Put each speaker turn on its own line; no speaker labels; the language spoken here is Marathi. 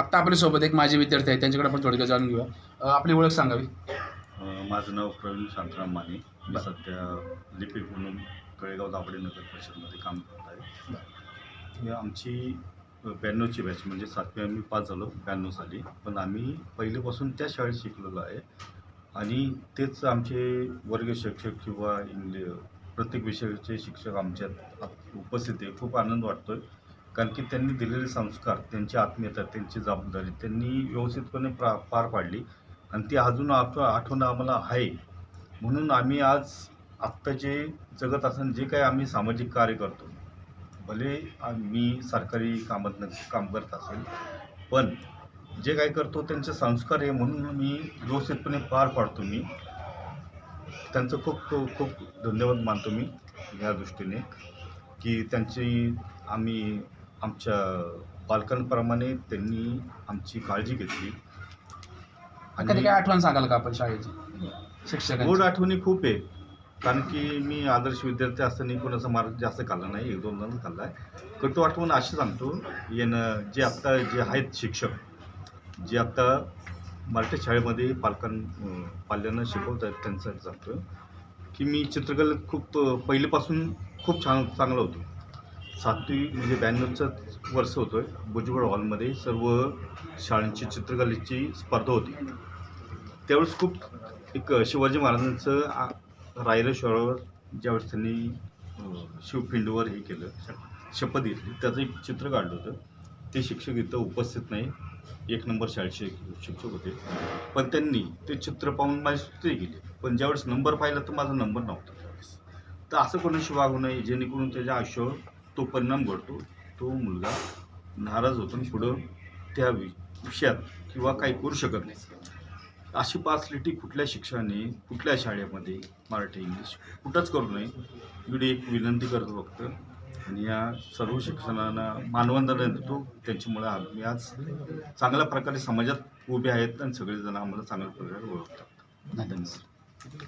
आत्ता आपल्यासोबत एक माझे विद्यार्थी आहेत त्यांच्याकडे आपण थोडक्यात जाणून घेऊया. अ, आपली ओळख सांगावी.
माझं नाव प्रवीण शांतराम माने. मी सध्या लिपिक म्हणून कळेगाव दाभडे नगर परिषदमध्ये काम करत आहे. ही आमची ब्याण्णवची बॅच म्हणजे सातवी आम्ही पास झालो ब्याण्णव साली. पण आम्ही पहिलेपासून त्या शाळेत शिकलेलो आहे. आणि तेच आमचे वर्ग शिक्षक किंवा इंग्लिश प्रत्येक विषयाचे शिक्षक आमच्यात उपस्थित आहे. खूप आनंद वाटतो आहे कारण की त्यांनी दिलेले संस्कार त्यांची आत्मीयता त्यांची जबाबदारी त्यांनी व्यवस्थितपणे प्रा पार पाडली. आणि ती अजून आठ आठवणं आम्हाला आहे. म्हणून आम्ही आज आत्ता जे जगत असताना जे काही आम्ही सामाजिक कार्य करतो भले मी सरकारी कामात काम करत असेल पण जे काही करतो त्यांचे संस्कार आहे म्हणून मी व्यवस्थितपणे पार पाडतो मी. त्यांचं खूप खूप खूप धन्यवाद मानतो मी या दृष्टीने की त्यांची आम्ही आमच्या पालकांप्रमाणे त्यांनी आमची काळजी घेतली.
कधी काय आठवण सांगाल का आपण शाळेची? शिक्षक
गोड आठवणी खूप आहे. कारण की मी आदर्श विद्यार्थी असताना कोणाचा मार्ग जास्त खाल्ला नाही एक दोन जण खाल्ला आहे. कटू आठवण अशी सांगतो येणं जे आत्ता जे आहेत शिक्षक जे आत्ता मराठी शाळेमध्ये पालकां पाल्यांना शिकवत आहेत त्यांचं सांगतो की मी चित्रकलेत खूप पहिलेपासून खूप छान चांगलं होतो. सातवी म्हणजे ब्याण्णवचं वर्ष होतं आहे भुजबळ हॉलमध्ये सर्व शाळांची चित्रकलेची स्पर्धा होती. त्यावेळेस खूप एक शिवाजी महाराजांचं आ- रायरेश्वरावर ज्यावेळेस त्यांनी शिवपिंडवर हे केलं शपथ घेतली. त्याचं एक चित्र काढलं होतं. ते शिक्षक इथं उपस्थित नाही. एक नंबर शाळेचे शिक्षक होते. पण त्यांनी ते चित्र पाहून माझी स्तुती गेले पण ज्यावेळेस नंबर पाहिला तर माझा नंबर नव्हता. त्यावेळेस तर असं कोणाशी वागू नये जेणेकरून त्याच्या आयुष्यावर तो परिणाम घडतो. तो मुलगा नाराज होतो आणि पुढं त्या वि- विषयात किंवा काही करू शकत नाही. अशी पासलिटी कुठल्या शिक्षकाने कुठल्या शाळेमध्ये मराठी इंग्लिश कुठंच करू नये. एवढी एक विनंती करतो फक्त आणि या सर्व शिक्षणांना मानवंदना देतो. त्यांच्यामुळे आम्ही आज चांगल्या प्रकारे समाजात उभे आहेत आणि सगळेजण आम्हाला चांगल्या प्रकारे ओळखतात.
धन्यवाद.